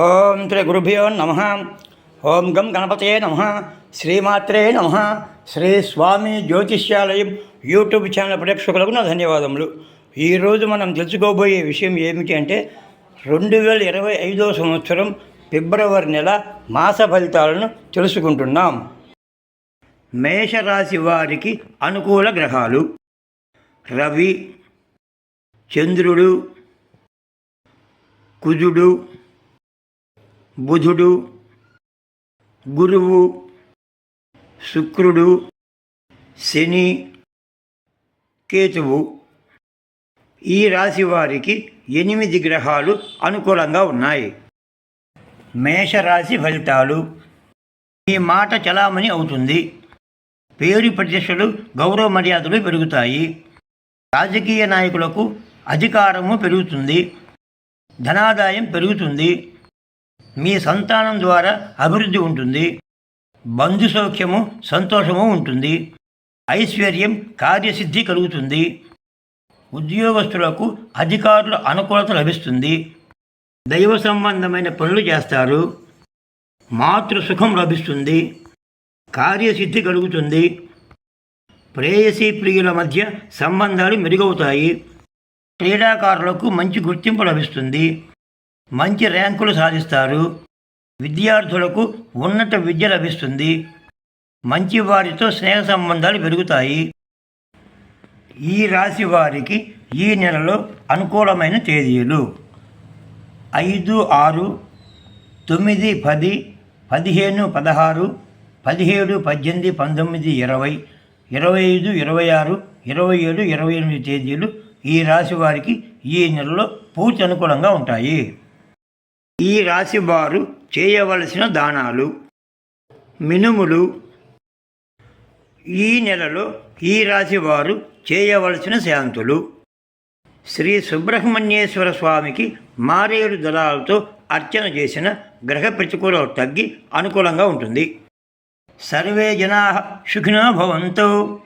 ఓం శ్రీ గురుభ్యో నమ. ఓం గం గణపతయే నమ. శ్రీమాత్రే నమ. శ్రీ స్వామి జ్యోతిష్యాలయం యూట్యూబ్ ఛానల్ ప్రేక్షకులకు నా ధన్యవాదములు. ఈరోజు మనం తెలుసుకోబోయే విషయం ఏమిటి అంటే రెండు వేల ఇరవై ఐదో సంవత్సరం ఫిబ్రవరి నెల మాస ఫలితాలను తెలుసుకుంటున్నాం. మేషరాశి వారికి అనుకూల గ్రహాలు. రవి చంద్రుడు కుజుడు బుధుడు గురువు శుక్రుడు శని కేతువు. ఈ రాశి వారికి ఎనిమిది గ్రహాలు అనుకూలంగా ఉన్నాయి. మేషరాశి ఫలితాలు. ఈ మాట చలామణి అవుతుంది. పేరు ప్రతిష్టలు గౌరవ మర్యాదలు పెరుగుతాయి. రాజకీయ నాయకులకు అధికారము పెరుగుతుంది. ధనాదాయం పెరుగుతుంది. మీ సంతానం ద్వారా అభివృద్ధి ఉంటుంది బంధు సౌఖ్యము సంతోషము ఉంటుంది ఐశ్వర్యం కార్యసిద్ధి కలుగుతుంది ఉద్యోగస్తులకు అధికారుల అనుకూలత లభిస్తుంది దైవ సంబంధమైన పనులు చేస్తారు మాతృసుఖం లభిస్తుంది కార్యసిద్ధి కలుగుతుంది ప్రేయసీ ప్రియుల మధ్య సంబంధాలు మెరుగవుతాయి క్రీడాకారులకు మంచి గుర్తింపు లభిస్తుంది. మంచి ర్యాంకులు సాధిస్తారు. విద్యార్థులకు ఉన్నత విద్య లభిస్తుంది. మంచి వారితో స్నేహ సంబంధాలు పెరుగుతాయి. ఈ రాశి వారికి ఈ నెలలో అనుకూలమైన తేదీలు ఐదు ఆరు తొమ్మిది పది పదిహేను పదహారు పదిహేడు పద్దెనిమిది పంతొమ్మిది ఇరవై ఇరవై ఐదు ఇరవై ఆరు ఇరవై ఏడు ఇరవై ఎనిమిది తేదీలు ఈ రాశి వారికి ఈ నెలలో పూర్తి అనుకూలంగా ఉంటాయి. ఈ రాశి వారు చేయవలసిన దానాలు మినుములు. ఈ నెలలో ఈ రాశి వారు చేయవలసిన శాంతులు. శ్రీ సుబ్రహ్మణ్యేశ్వర స్వామికి మారేడు దళాలతో అర్చన చేసిన గ్రహ ప్రతికూలం తగ్గి అనుకూలంగా ఉంటుంది. సర్వే జనా సుఖినో భవంతు.